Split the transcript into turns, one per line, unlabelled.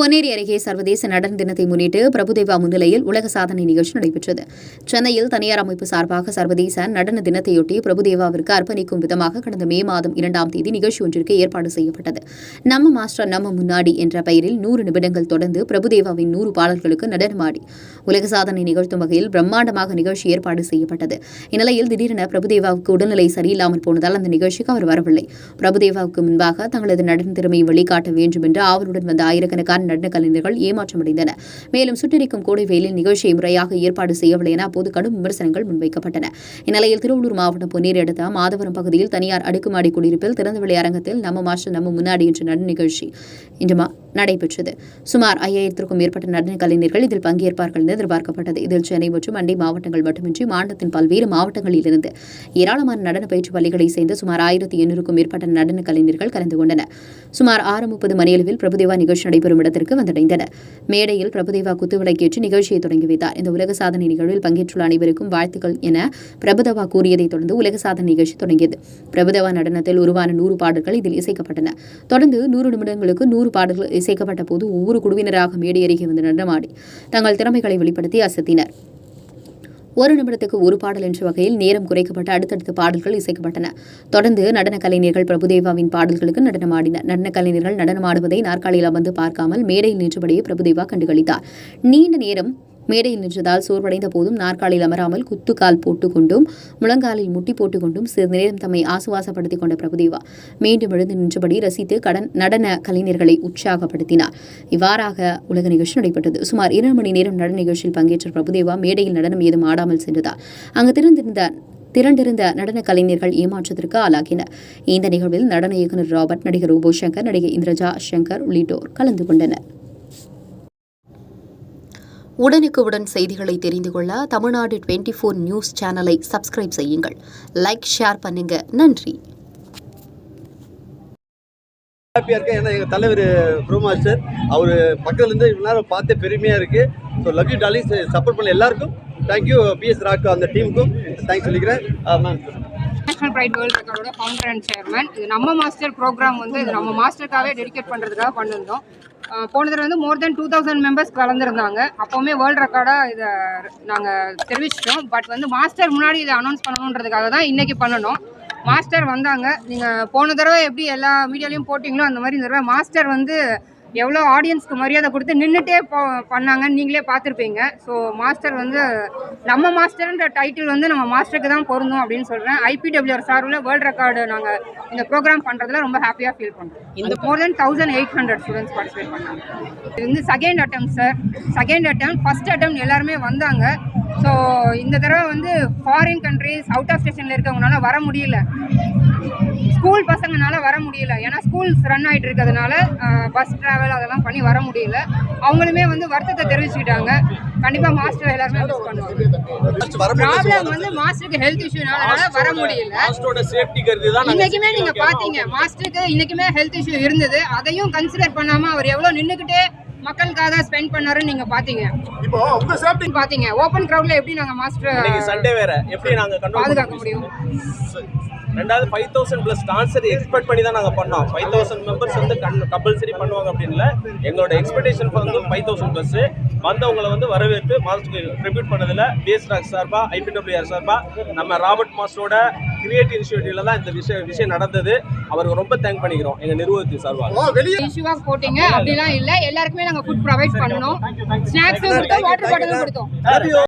பொன்னேரி அருகே சர்வதேச நடன தினத்தை முன்னிட்டு பிரபுதேவா முன்னிலையில் உலக சாதனை நிகழ்ச்சி நடைபெற்றது. சென்னையில் தனியார் அமைப்பு சார்பாக சர்வதேச நடன தினத்தையொட்டி பிரபுதேவாவிற்கு அர்ப்பணிக்கும் விதமாக கடந்த மே மாதம் இரண்டாம் தேதி நிகழ்ச்சி ஒன்றிற்கு ஏற்பாடு செய்யப்பட்டது. நம்ம மாஸ்டர் நம்ம முன்னாடி என்ற பெயரில் நூறு நிமிடங்கள் தொடர்ந்து பிரபுதேவாவின் நூறு பாடல்களுக்கு நடனமாடி உலக சாதனை நிகழ்த்தும் வகையில் பிரம்மாண்டமாக நிகழ்ச்சி ஏற்பாடு செய்யப்பட்டது. இந்நிலையில் திடீரென பிரபுதேவாவுக்கு உடல்நிலை சரியில்லாமல் போனதால் அந்த நிகழ்ச்சிக்கு அவர் வரவில்லை. பிரபுதேவாவுக்கு முன்பாக தங்களது நடன திறமையை வெளிக்காட்ட வேண்டும் என்று ஆவலுடன் வந்த ஆயிரக்கணக்கான நடன கலைஞர்கள் ஏமாற்றமடைந்தனர். மேலும் சுட்டரிக்கும் கோடை வெயிலில் நிகழ்ச்சியை முறையாக ஏற்பாடு செய்யவில்லை என அப்போது கடும் விமர்சனங்கள் முன்வைக்கப்பட்டன. இந்நிலையில் திருவள்ளூர் மாவட்டம் பொன்னேரி அடுத்த மாதவரம் பகுதியில் தனியார் அடுக்குமாடி குடியிருப்பில் திறந்தவெளி அரங்கத்தில் நம்ம மாஸ்டர் நம்ம முன்னாடி என்ற நடன நிகழ்ச்சி இன்று நடைபெற்றது. சுமார் ஐயாயிரத்திற்கும் மேற்பட்ட நடன கலைஞர்கள் இதில் பங்கேற்பார்கள் என எதிர்பார்க்கப்பட்டது. இதில் சென்னை மற்றும் அண்டை மாவட்டங்கள் மட்டுமின்றி மாநிலத்தின் பல்வேறு மாவட்டங்களிலிருந்து ஏராளமான நடன பயிற்சி பள்ளிகளைச் சேர்ந்த சுமார் ஆயிரத்தி எண்ணூறுக்கும் மேற்பட்ட நடன கலைஞர்கள் கலந்து கொண்டனர். சுமார் ஆறு முப்பது மணியளவில் பிரபுதேவா நிகழ்ச்சி நடைபெறும் இடத்திற்கு வந்தடைந்தனர். மேடையில் பிரபுதேவா குத்துவிளக்கேற்றி நிகழ்ச்சியை தொடங்கி வைத்தார். இந்த உலக சாதனை நிகழ்வில் பங்கேற்றுள்ள அனைவருக்கும் வாழ்த்துக்கள் என பிரபுதேவா கூறியதைத் தொடர்ந்து உலக சாதனை நிகழ்ச்சி தொடங்கியது. பிரபுதேவா நடனத்தில் உருவான நூறு பாடல்கள் இதில் இசைக்கப்பட்டன. தொடர்ந்து நூறு நிமிடங்களுக்கு நூறு பாடல்கள் இசைக்கப்பட்ட போது ஒவ்வொரு குழுவினராக மேடையருகே வந்து நடனமாடி தங்கள் திறமைகளை வெளிப்படுத்தி அசத்தினர். ஒரு நிமிடத்துக்கு ஒரு பாடல் என்ற வகையில் நேரம் குறைக்கப்பட்ட அடுத்தடுத்த பாடல்கள் இசைக்கப்பட்டன. தொடர்ந்து நடன கலைஞர்கள் பிரபுதேவாவின் பாடல்களுக்கு நடனமாடினர். நடன கலைஞர்கள் நடனமாடுவதை நாற்காலியில் அமர்ந்து பார்க்காமல் மேடையில் நின்றபடியே பிரபுதேவா கண்டுகளித்தார். நீண்ட நேரம் மேடையில் நின்றதால் சோர்வடைந்த போதும் நாற்காலில் அமராமல் குத்துக்கால் போட்டுக்கொண்டும் முழங்காலில் முட்டி போட்டுக்கொண்டும் சிறிது நேரம் தம்மை ஆசுவாசப்படுத்திக் கொண்ட பிரபுதேவா மீண்டும் எழுந்து நின்றபடி ரசித்து கடன் நடன கலைஞர்களை உற்சாகப்படுத்தினார். இவ்வாறாக உலக நிகழ்ச்சி நடைபெற்றது. சுமார் இரண்டு மணி நேரம் நடன நிகழ்ச்சியில் பங்கேற்ற பிரபுதேவா மேடையில் நடனம் ஏதும் ஆடாமல் சென்றதார். அங்கு திறந்திருந்த திரண்டிருந்த நடன கலைஞர்கள் ஏமாற்றத்திற்கு ஆளாகினர். இந்த நிகழ்வில் நடன இயக்குநர் ராபர்ட் நடிகர் ரூபோ சங்கர் நடிகை இந்திரஜா சங்கர் உள்ளிட்டோர் கலந்து கொண்டனர். உடனுக்குடன் செய்திகளை தெரிந்து கொள்ள தமிழ்நாடு டுவெண்ட்டி ஃபோர் நியூஸ் சேனலை சப்ஸ்கிரைப் செய்யுங்கள். லைக் ஷேர் பண்ணுங்க. நன்றி.
ஹாப்பியாக இருக்கேன். ஏன்னா எங்கள் தலைவர் ப்ரோ மாஸ்டர் அவர் பக்கத்துலேருந்து இவ்வளோ நேரம் பார்த்தே பெருமையாக இருக்குது so love you Dolly support பண்ண எல்லாருக்கும். தேங்க்யூ பிஎஸ் ராக்கு அந்த டீமுக்கும் தேங்க்ஸ் சொல்லிக்கிறேன். மேம்
நேஷனல் பிரைட் வேர்ல்ட் ரெக்கார்டோட ஃபவுண்டர் அண்ட் சேர்மன் இது நம்ம மாஸ்டர் ப்ரோக்ராம் வந்து இது நம்ம மாஸ்டருக்காகவே டெடிகேட் பண்ணுறதுக்காக பண்ணியிருந்தோம் போன தடவை வந்து more than two thousand members கலந்துருந்தாங்க. அப்போவுமே வேர்ல்டு ரெக்கார்டாக இதை நாங்கள் தெரிவிச்சிட்டோம். பட் வந்து மாஸ்டர் முன்னாடி இதை அனௌன்ஸ் பண்ணணுன்றதுக்காக தான் இன்றைக்கி பண்ணணும். மாஸ்டர் வந்தாங்க. நீங்கள் போன தடவை எப்படி எல்லா மீடியாலையும் போட்டிங்களோ அந்த மாதிரி இந்த தடவை மாஸ்டர் வந்து எவ்வளோ ஆடியன்ஸ்க்கு மரியாதை கொடுத்து நின்றுட்டே பண்ணாங்கன்னு நீங்களே பார்த்துருப்பீங்க. ஸோ மாஸ்டர் வந்து நம்ம மாஸ்டர்ன்ற டைட்டில் வந்து நம்ம மாஸ்டருக்கு தான் பொருந்தும் அப்படின்னு சொல்கிறேன் ஐபிடபிள்யூஆர் சார்பில் வேர்ல்டு ரெக்கார்டு நாங்கள் இந்த ப்ரோக்ராம் பண்ணுறதுல ரொம்ப ஹாப்பியாக ஃபீல் பண்ணுறோம் இந்த more than thousand eight hundred students participate பண்ணாங்க. இது வந்து second attempt sir second attempt first attempt எல்லாருமே வந்தாங்க. ஸோ இந்த தடவை வந்து ஃபாரின் கண்ட்ரீஸ் அவுட் ஆஃப் ஸ்டேஷனில் இருக்கவங்களால வர முடியல. ஸ்கூல் பசங்கனால வர முடியல. ஏன்னா ஸ்கூல்ஸ் ரன் ஆகிட்டு இருக்கிறதுனால பஸ் ட்ராவல் அதெல்லாம் பண்ணி வர முடியல. அவங்களுமே வந்து வருத்தத்தை தெரிவிச்சுக்கிட்டாங்க. கண்டிப்பாக மாஸ்டர் எல்லாருமே மிஸ் பண்ணுவாங்க. ப்ராப்ளம் வந்து மாஸ்டருக்கு ஹெல்த் இஷ்யூனால வர முடியல. இன்னைக்குமே நீங்க பாத்தீங்க மாஸ்டருக்கு இன்னைக்குமே ஹெல்த் இஷ்யூ இருந்தது. அதையும் கன்சிடர் பண்ணாம அவர் எவ்வளவு நின்னுக்கிட்டே மக்களுக்காக ஸ்பெண்ட் பண்ணாருன்னு நீங்க பாத்தீங்க.
இப்போ உங்க சேஃப்டி
பாத்தீங்க. ஓபன் கிரவுட்ல எப்படி நாங்க மாஸ்டர்
சண்டே வேற. எப்படி நாங்க
பாதுகாக்க முடியும்?
ரெண்டாவது five thousand plus dancer expect பண்ணி தான் நாங்கள் பண்ணோம். ஃபைவ் தௌசண்ட் மெம்பர்ஸ் வந்து கண் கம்பல்சரி பண்ணுவாங்க அப்படின்ல எங்களோட எக்ஸ்பெக்டேஷன் வந்து ஃபைவ் தௌசண்ட் ப்ளஸ் வந்தவங்களை வந்து வரவேற்று மாஸ்டருக்கு ட்ரிபியூட் பண்ணதில் பிஎஸ் ராக் சார்பா ஐபிடபிள்யூஆர் சார்பா நம்ம ராபர்ட் மாஸ்டரோட கிரியேட்டிவ் இனிஷியேட்டிவ்ல தான் இந்த விஷயம் விஷயம் நடந்தது. அவருக்கு ரொம்ப தேங்க் பண்ணிக்கிறோம். எங்கள் நிறுவனத்தின் சார்பாக.
வெளியே
இஷ்யூவா போட்டீங்க அப்படிலாம் இல்ல. எல்லாருக்குமே நாங்க ஃபுட் ப்ரொவைட் பண்ணோம். ஸ்நாக்ஸும் கொடுத்தோம் வாட்டர் பாட்டிலும் கொடுத்தோம்.